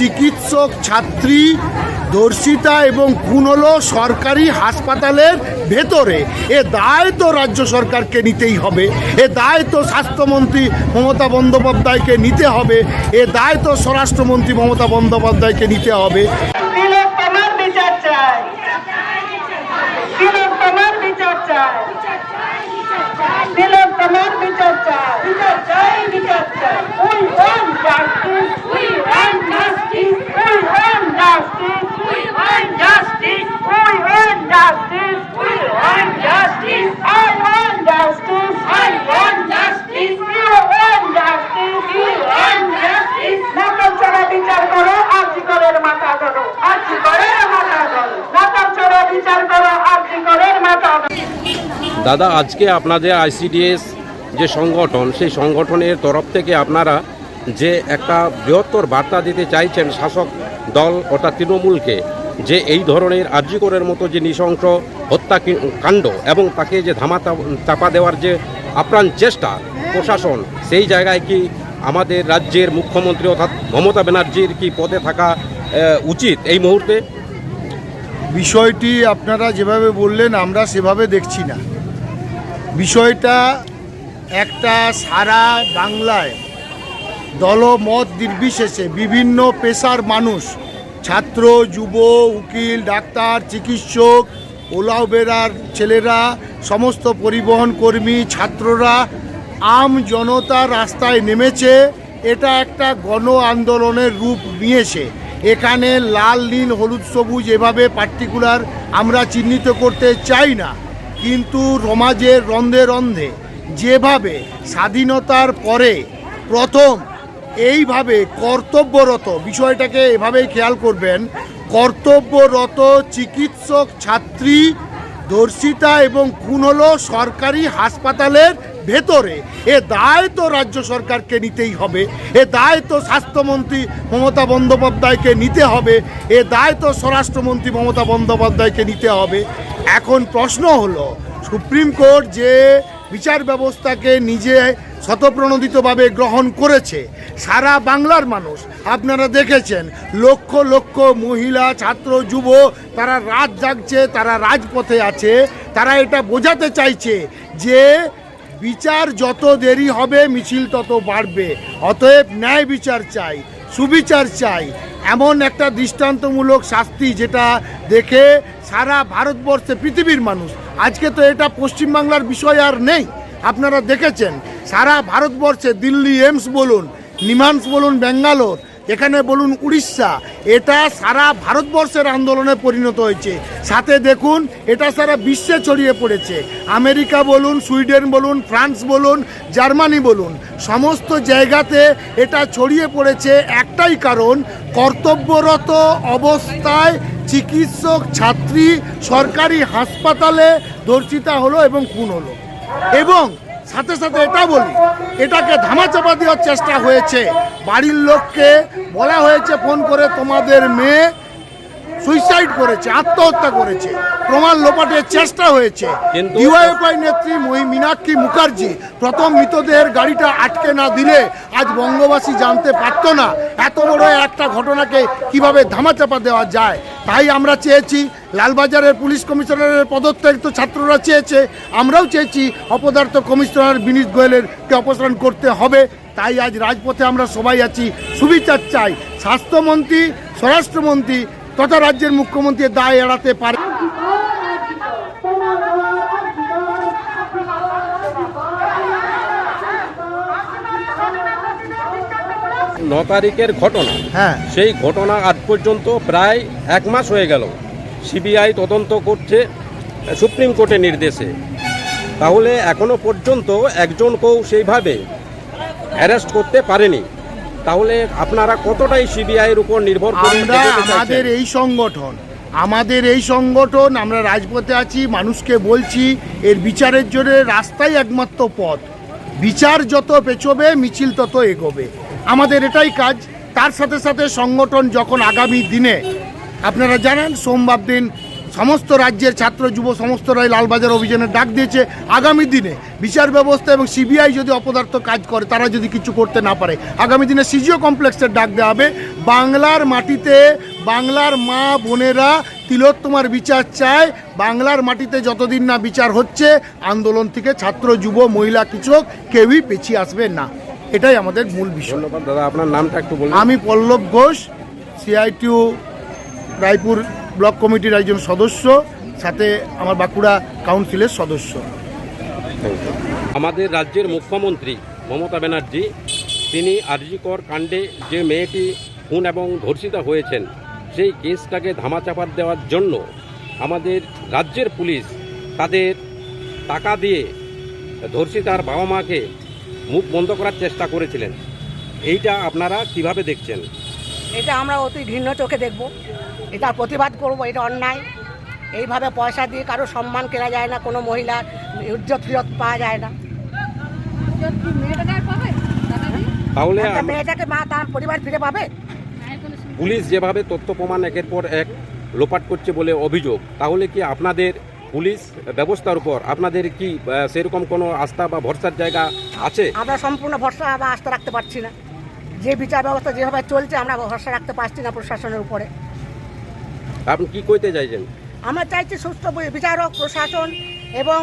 চিকিৎসক ছাত্রী ধর্ষিতা এবং খুন হলো সরকারি হাসপাতালের ভেতরে। এ দায় তো রাজ্য সরকারকে নিতেই হবে। এ দায় তো স্বাস্থ্যমন্ত্রী মমতা বন্দ্যোপাধ্যায়কে নিতে হবে। এ দায় তো স্বরাষ্ট্রমন্ত্রী মমতা বন্দ্যোপাধ্যায়কে নিতে হবে। বিচার চাই। বিচার চাই। দাদা, আজকে আপনাদের আইসিডিএস যে সংগঠন, সেই সংগঠনের তরফ থেকে আপনারা যে একটা বৃহত্তর বার্তা দিতে চাইছেন শাসক দল অর্থাৎ তৃণমূলকে, যে এই ধরনের আর্যিকরের মতো যে নৃশংস হত্যা কাণ্ড এবং তাকে যে ধামা চাপা দেওয়ার যে আপ্রাণ চেষ্টা প্রশাসন, সেই জায়গায় কি আমাদের রাজ্যের মুখ্যমন্ত্রী অর্থাৎ মমতা ব্যানার্জির কি পদে থাকা উচিত এই মুহূর্তে? বিষয়টি আপনারা যেভাবে বললেন, আমরা সেভাবে দেখছি না। বিষয়টা একটা সারা বাংলায় দলমত নির্বিশেষে বিভিন্ন পেশার মানুষ, ছাত্র, যুব, উকিল, ডাক্তার, চিকিৎসক ওলা উবেরার ছেলেরা, সমস্ত পরিবহন কর্মী, ছাত্ররা, আম জনতা রাস্তায় নেমেছে। এটা একটা গণ আন্দোলনের রূপ নিয়েছে। এখানে লাল, নীল, হলুদ, সবুজ এভাবে পার্টিকুলার আমরা চিহ্নিত করতে চাই না। কিন্তু রমাজের রন্ধে রন্ধে যেভাবে স্বাধীনতার পরে প্রথম এইভাবে কর্তব্যরত বিষয়টাকে এভাবেই খেয়াল করবেন, কর্তব্যরত চিকিৎসক ছাত্রী ধর্ষিতা এবং খুন হলো সরকারি হাসপাতালের ভেতরে, এ দায় তো রাজ্য সরকারকে নিতেই হবে, এ দায় তো স্বাস্থ্যমন্ত্রী মমতা বন্দ্যোপাধ্যায়কে নিতে হবে, এ দায় তো স্বরাষ্ট্রমন্ত্রী মমতা বন্দ্যোপাধ্যায়কে নিতে হবে। এখন প্রশ্ন হলো, সুপ্রিম কোর্ট যে বিচার ব্যবস্থাকে নিজে স্বতঃপ্রণোদিতভাবে গ্রহণ করেছে, সারা বাংলার মানুষ, আপনারা দেখেছেন, লক্ষ লক্ষ মহিলা, ছাত্র, যুব, তারা রাত জাগছে, তারা রাজপথে আছে, তারা এটা বোঝাতে চাইছে যে বিচার যত দেরি হবে, মিছিল তত বাড়বে। অতএব ন্যায় বিচার চাই, সুবিচার চাই। এমন একটা দৃষ্টান্তমূলক শাস্তি যেটা দেখে সারা ভারতবর্ষে পৃথিবীর মানুষ। আজকে তো এটা পশ্চিমবাংলার বিষয় আর নেই। আপনারা দেখেছেন, সারা ভারতবর্ষে দিল্লি এমস বলুন, নিমান্স বলুন, ব্যাঙ্গালোর এখানে বলুন উড়িষ্যা, এটা সারা ভারতবর্ষের আন্দোলনে পরিণত হয়েছে। সাথে দেখুন, এটা সারা বিশ্বে ছড়িয়ে পড়েছে। আমেরিকা বলুন, সুইডেন বলুন, ফ্রান্স বলুন, জার্মানি বলুন, সমস্ত জায়গাতে এটা ছড়িয়ে পড়েছে একটাই কারণ, কর্তব্যরত অবস্থায় চিকিৎসক ছাত্রী সরকারি হাসপাতালে ধর্ষিতা হলো এবং খুন হলো। এবং সাথে সাথে এটা বলি, এটাকে ধামাচাপা দেওয়ার চেষ্টা হয়েছে। বাড়ির লোককে বলা হয়েছে, ফোন করে তোমাদের মেয়ে সুইসাইড করেছে আত্মহত্যা করেছে প্রমাণ লোপাটের চেষ্টা হয়েছে। ডিওয়াইফআই নেত্রী মীনাক্ষী মুখার্জি প্রথম মৃতদেহের গাড়িটা আটকে না দিলে আজ বঙ্গবাসী জানতে পারতো না এত বড় একটা ঘটনাকে কীভাবে ধামাচাপা দেওয়া যায়। তাই আমরা চেয়েছি লালবাজারের পুলিশ কমিশনারের পদত্যাগ তো ছাত্ররা চেয়েছে আমরাও চেয়েছি অপদার্থ কমিশনার বিনীত গোয়েলেরকে অপসারণ করতে হবে। তাই আজ রাজপথে আমরা সবাই আছি। সুবিচার চাই। স্বাস্থ্যমন্ত্রী স্বরাষ্ট্রমন্ত্রী তথা রাজ্যের মুখ্যমন্ত্রী দায় এড়াতে পারে। ন তারিখের ঘটনা। হ্যাঁ। সেই ঘটনা আজ পর্যন্ত প্রায় এক মাস হয়ে গেল। সিবিআই তদন্ত করছে সুপ্রিম কোর্টের নির্দেশে। তাহলে এখনও পর্যন্ত একজনকেও সেইভাবে অ্যারেস্ট করতে পারেনি। তাহলে আপনারা কতটাই সিবিআইয়ের উপর নির্ভর আমরা আমাদের এই সংগঠন আমাদের এই সংগঠন আমরা রাজপথে আছি মানুষকে বলছি এর বিচারের জন্য রাস্তাই একমাত্র পথ। বিচার যত পেছবে মিছিল তত এগোবে। আমাদের এটাই কাজ। তার সাথে সাথে সংগঠন যখন আগামী দিনে আপনারা জানেন সোমবার দিন সমস্ত রাজ্যের ছাত্র যুব সমস্ত সমস্তরাই লালবাজার অভিযানের ডাক দিয়েছে। আগামী দিনে বিচার ব্যবস্থা এবং সিবিআই যদি অপদার্থ কাজ করে তারা যদি কিছু করতে না পারে আগামী দিনে সিজিও কমপ্লেক্সের ডাক দেওয়া হবে। বাংলার মাটিতে বাংলার মা বোনেরা তিলোত্তমার বিচার চায়। বাংলার মাটিতে যতদিন না বিচার হচ্ছে আন্দোলন থেকে ছাত্র যুব মহিলা কৃষক কেউই পিছিয়ে আসবে না। এটাই আমাদের মূল বিষয়। দাদা আপনার নামটা একটু বলুন। আমি পল্লব ঘোষ সিআইটিউ রায়পুর ব্লক কমিটির একজন সদস্য সাথে আমার বাঁকুড়া কাউন্সিলের সদস্য। আমাদের রাজ্যের মুখ্যমন্ত্রী মমতা ব্যানার্জি তিনি আরজিকর কাণ্ডে যে মেয়েটি খুন এবং ধর্ষিতা হয়েছেন সেই কেসটাকে ধামাচাপা দেওয়ার জন্য আমাদের রাজ্যের পুলিশ তাদের টাকা দিয়ে ধর্ষিতার বাবা মাকে মুখ বন্ধ করার চেষ্টা করেছিলেন। এইটা আপনারা কীভাবে দেখছেন? এটা আমরা অতি ঘৃণ্য চোখে দেখব। এটার প্রতিবাদ করব এটা অন্যায়। এইভাবে পয়সা দিয়ে কারও সম্মান কেনা যায় না কোনো মহিলার ইজ্জত ফিরত পাওয়া যায় না। তাহলে মেয়েটাকে মা তার পরিবার ফিরে পাবে? পুলিশ যেভাবে তথ্য প্রমাণ একের পর এক লোপাট করছে বলে অভিযোগ তাহলে কি আপনাদের পুলিশ ব্যবস্থার উপর আপনাদের কি সেরকম কোনো আস্থা বা ভরসার জায়গা আছে? আমরা সম্পূর্ণ ভরসা বা আস্থা রাখতে পারছি না। যে বিচার ব্যবস্থা যেভাবে চলছে আমরা ভরসা রাখতে পারছি না প্রশাসনের উপরে। আপনি কি কইতে চাইছেন? আমার চাইছি সুস্থ বিচারক প্রশাসন এবং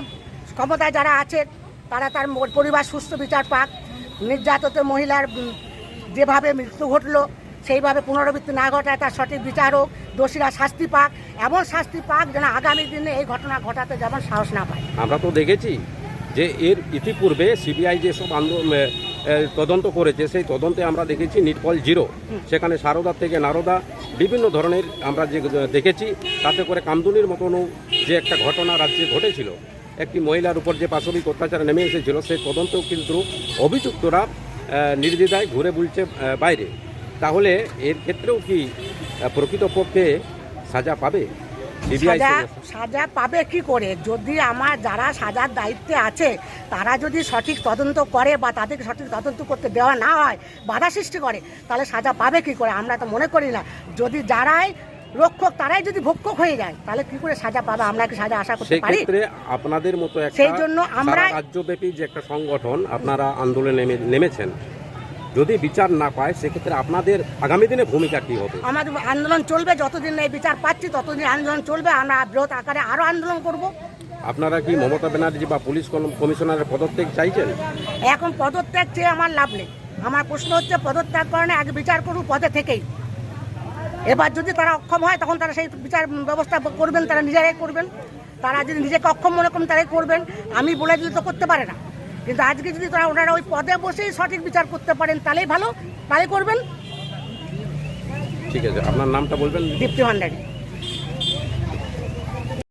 ক্ষমতায় যারা আছে তারা তার পরিবার সুস্থ বিচার পাক। নির্যাতিত মহিলার যেভাবে মৃত্যু ঘটলো সেইভাবে পুনরাবৃত্তি না ঘটায় তার সঠিক বিচারক দোষীরা শাস্তি পাক। এমন শাস্তি পাক যেন আগামী দিনে এই ঘটনা ঘটাতে যেমন সাহস না পায়। আমরা তো দেখেছি যে এর ইতিপূর্বে সিবিআই যেসব আন্দোলন তদন্ত করেছে। সেই তদন্তে আমরা দেখেছি নিটপল জিরো। সেখানে সারদা থেকে নারদা বিভিন্ন ধরনের আমরা যে দেখেছি তাতে করে কামদুনির মতনও যে একটা ঘটনা রাজ্যে ঘটেছিল একটি মহিলার উপর যে পাশবিক অত্যাচার নেমে এসেছিল সেই তদন্তেও কিন্তু অভিযুক্তরা নির্দ্বিধায় ঘুরে বুলছে বাইরে। তাহলে এর ক্ষেত্রেও কি প্রকৃতপক্ষে সাজা পাবে? সাজা সাজা পাবে কি করে? যদি আমার যারা সাজার দায়িত্বে আছে তারা যদি সঠিক তদন্ত করে বা তাদেরকে সঠিক তদন্ত করতে দেওয়া না হয় বাধা সৃষ্টি করে তাহলে সাজা পাবে কি করে? আমরা তো মনে করি না। যদি যারাই রক্ষক তারাই যদি ভক্ষক হয়ে যায় তাহলে কি করে সাজা পাবে? আমরা কি সাজা আশা করতে পারি? আপনাদের মতো সেই জন্য আমরা- রাজ্যব্যাপী যে একটা সংগঠন আপনারা আন্দোলনে নেমেছেন যদি বিচার না পায় সেক্ষেত্রে আপনাদের আগামী দিনে ভূমিকা কি হবে? আমাদের আন্দোলন চলবে যতদিন এই বিচার পাচ্ছি ততদিন আন্দোলন চলবে। আমরা বৃহৎ আকারে আরও আন্দোলন করব। আপনারা কি মমতা ব্যানার্জি বা পুলিশ কম- কমিশনারের পদত্যাগ চাইছেন? এখন পদত্যাগ চেয়ে আমার লাভ নেই। আমার প্রশ্ন হচ্ছে পদত্যাগ করে না আগে বিচার করুক পদে থেকেই। এবার যদি তারা অক্ষম হয় তখন তারা সেই বিচার ব্যবস্থা করবেন তারা নিজেরাই করবেন। তারা যদি নিজেকে অক্ষম মনে করেন তারাই করবেন। আমি বলে দিলে তো করতে পারে না। কিন্তু আজকে যদি তারা ওনারা ওই পদে বসেই সঠিক বিচার করতে পারেন তাহলেই ভালো। তাহলে করবেন। ঠিক আছে আপনার নামটা বলবেন? দীপ্তি ভান্ডারী।